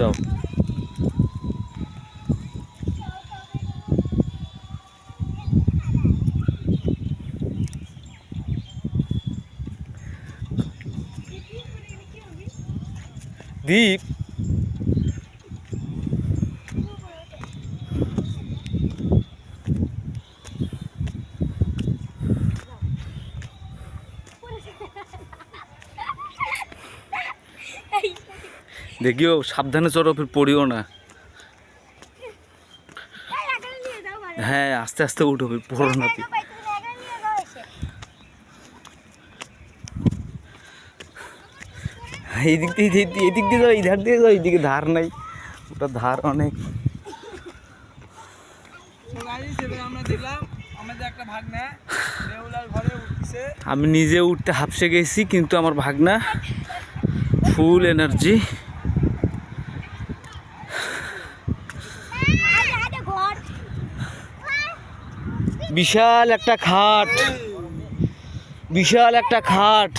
যাও। দীপ দেখিও, সাবধানে চড়ো, ফির পড়িও না। হ্যাঁ আস্তে আস্তে উঠো, ফির পড়ো না ফির। এই দিক দিয়ে এই দিক- এই দিক দিয়ে যাও ধার দিয়ে যাও, এইদিকে ধার নাই, ওটা ধার অনেক। আমি নিজে উঠতে হাফসে গেছি, কিন্তু আমার ভাগনা, ফুল এনার্জি। বিশাল একটা খাট। বিশাল একটা খাট।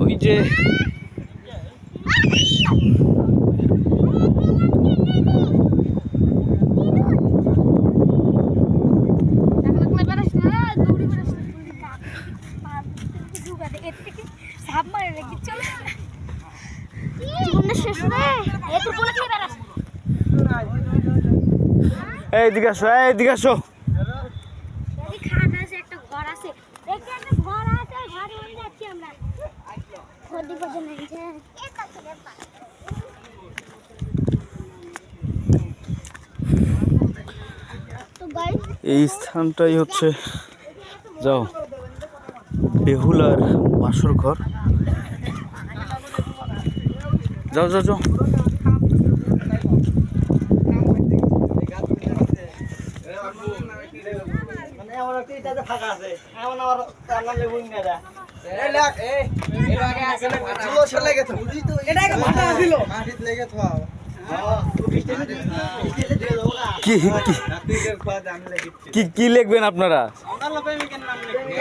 ওই যে এই দিকে আসো এই দিকে আসো। এই স্থানটাই হচ্ছে যাও বেহুলার বাসর ঘর। যাও যাও যাও। এটা একটা ভাটা ছিল কি কি কি কি লিখবেন আপনারা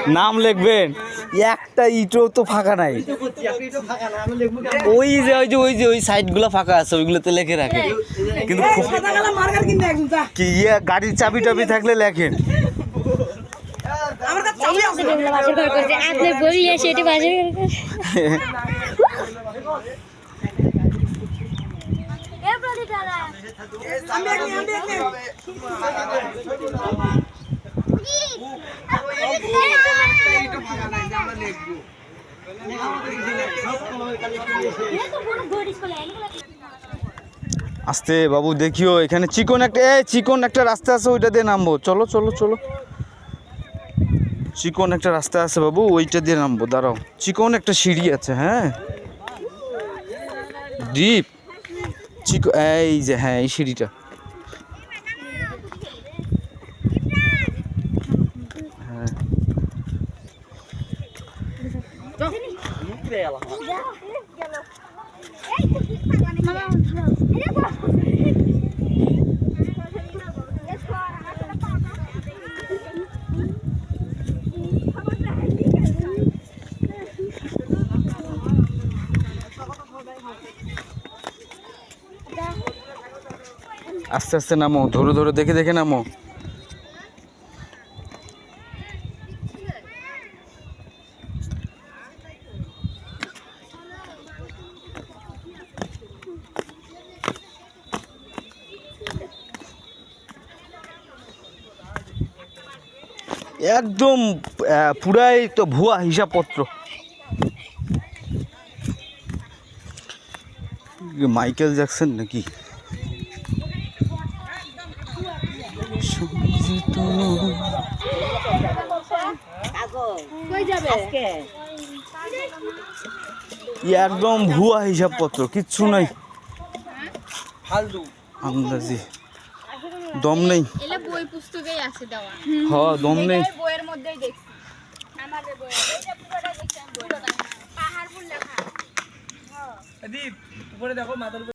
নাম লিখবেন একটা ইটও তো ফাঁকা নাই ওই যে ওই যে ওই যে ওই সাইডগুলো ফাঁকা আছে ওইগুলোতে লেখে রাখেন কিন্তু কি ইয়ে গাড়ির চাবি টাবি থাকলে লেখেন আমার কাছে চাবি আছে বাসর ঘর করছে আপনি বললে সেটি বাসর আস্তে বাবু দেখিও এখানে চিকন একটা এ চিকন একটা রাস্তা আছে ওইটা দিয়ে নামবো। চলো চলো চলো। চিকন একটা রাস্তা আছে বাবু, ওইটা দিয়ে নামবো, দাঁড়াও। চিকন একটা সিঁড়ি আছে হ্যাঁ? ডিপ। চিকো এই যে হ্যাঁ এই সিঁড়িটা। হ্যাঁ। আস্তে আস্তে নামো, ধরে ধরে, দেখে দেখে নামো। একদম পুরাই তো ভুয়া হিসাবপত্র। মাইকেল জ্যাকসন নাকি? কই যাবে? আজকে? ই একদম ভুয়া হিসাবপত্র কিচ্ছু নাই। ফালতু। আন্দাজি। দম নেই। এলে বই পুস্তকেই আছে দেওয়া। হ দম নেই। বইয়ের মধ্যেই দেখছি। আমাদের বই দেখছি আমি পুরোটা পাহাড়পুর